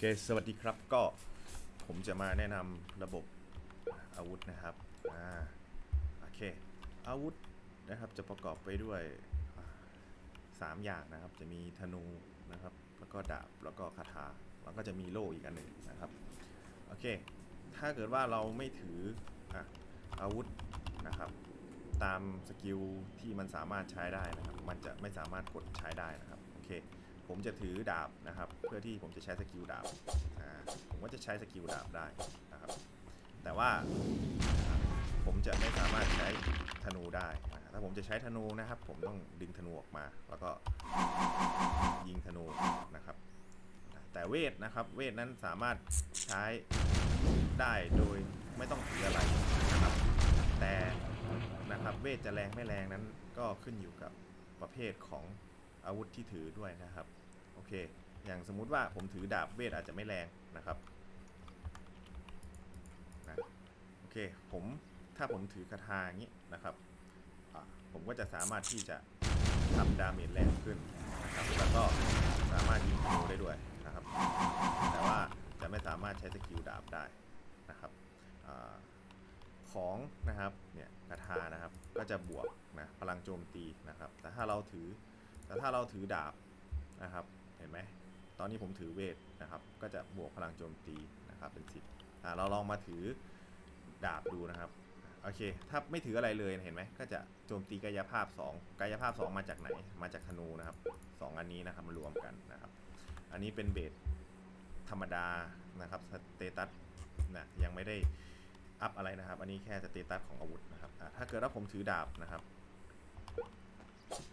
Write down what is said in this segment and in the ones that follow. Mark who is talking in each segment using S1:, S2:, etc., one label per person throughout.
S1: เคสวัสดีครับก็ผมจะมาแนะนำระบบอาวุธนะครับอ่าโอเคอาวุธนะครับจะประกอบไปด้วยอ่าสามอย่างนะครับ จะมีธนูนะครับ แล้วก็ดาบแล้วก็คาถาแล้วก็จะมีโล่อีกอันหนึ่งนะครับโอเค ถ้าเกิดว่าเราไม่ถืออะอาวุธนะครับ ตามสกิลที่มันสามารถใช้ได้นะครับ มันจะไม่สามารถกดใช้ได้นะครับโอเค ผมจะถือดาบนะครับ เพื่อที่ผมจะใช้สกิลดาบอ่าผมก็จะใช้สกิลดาบได้นะครับ แต่ว่าผมจะไม่สามารถใช้ธนูได้นะถ้าผมจะใช้ธนูนะครับ ผมต้องดึงธนูออกมา แล้วก็ยิงธนูนะครับ แต่เวทนะครับ เวทนั้นสามารถใช้ได้โดยไม่ต้องถืออะไรนะครับ แต่นะครับเวทจะแรงไม่แรงนั้นก็ขึ้นอยู่กับประเภทของ อาวุธที่ถือด้วยนะครับโอเค อย่างสมมุติว่าผมถือดาบเวทอาจจะไม่แรงนะครับนะโอเคผมถ้าผมถือคาถาอย่างนี้นะครับผมก็จะสามารถที่จะทำดาเมจแรงขึ้นนะครับแล้วก็สามารถยิงธนูได้ด้วยนะครับ แต่ว่าจะไม่สามารถใช้สกิลดาบได้นะครับอของนะครับเนี่ยคาถานะครับก็จะบวกนะพลังโจมตีนะครับ แต่ถ้าเราถือ แต่ถ้าเราถือดาบนะครับ เห็นไหม ตอนนี้ผมถือเวทนะครับ ก็จะบวกพลังโจมตีนะครับเป็นสิบเราลองมาถือดาบดูนะครับ โอเค ถ้าไม่ถืออะไรเลยเห็นไหม ก็จะโจมตีกายภาพ 2 กายภาพ 2 มาจากไหน มาจากธนูนะครับสองอันนี้นะครับมารวมกันนะครับ อันนี้เป็นเบสธรรมดานะครับ สเตตัสนะยังไม่ได้อัพอะไรนะครับ อันนี้แค่สเตตัสของอาวุธนะครับ ถ้าเกิดว่าผมถือดาบนะครับ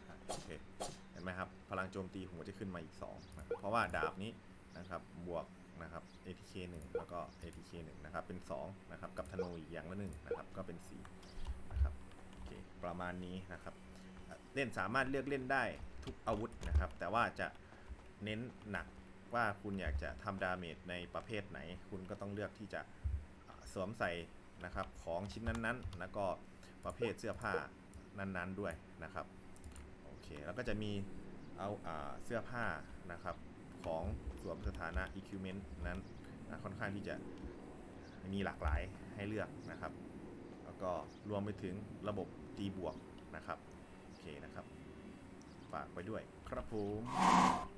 S1: อะโอเคเห็นไหมครับ พลัง โจมตีผมก็จะขึ้นมาอีก2นะเพราะว่าดาบนี้นะครับบวกนะครับ ATK 1 แล้วก็ ATK 1นะครับเป็น2นะครับกับธนูอีกอย่างละหนึ่งนะครับก็เป็น4นะครับโอเคประมาณนี้นะครับเล่นสามารถเลือกเล่นได้ทุกอาวุธนะครับ แต่ว่าจะเน้นหนักว่าคุณอยากจะทำดาเมจในประเภทไหน คุณก็ต้องเลือกที่จะสวมใส่นะครับของชิ้นนั้นๆ แล้วก็ประเภทเสื้อผ้านั้นๆด้วยนะครับโอเคแล้วก็จะมี เอาอาเสื้อผ้านะครับของสวมสถานะ equipment นั้นนะค่อนข้างที่จะมีหลากหลายให้เลือกนะครับ แล้วก็รวมไปถึงระบบตีบวกนะครับ โอเคนะครับ ฝากไปด้วยครับผม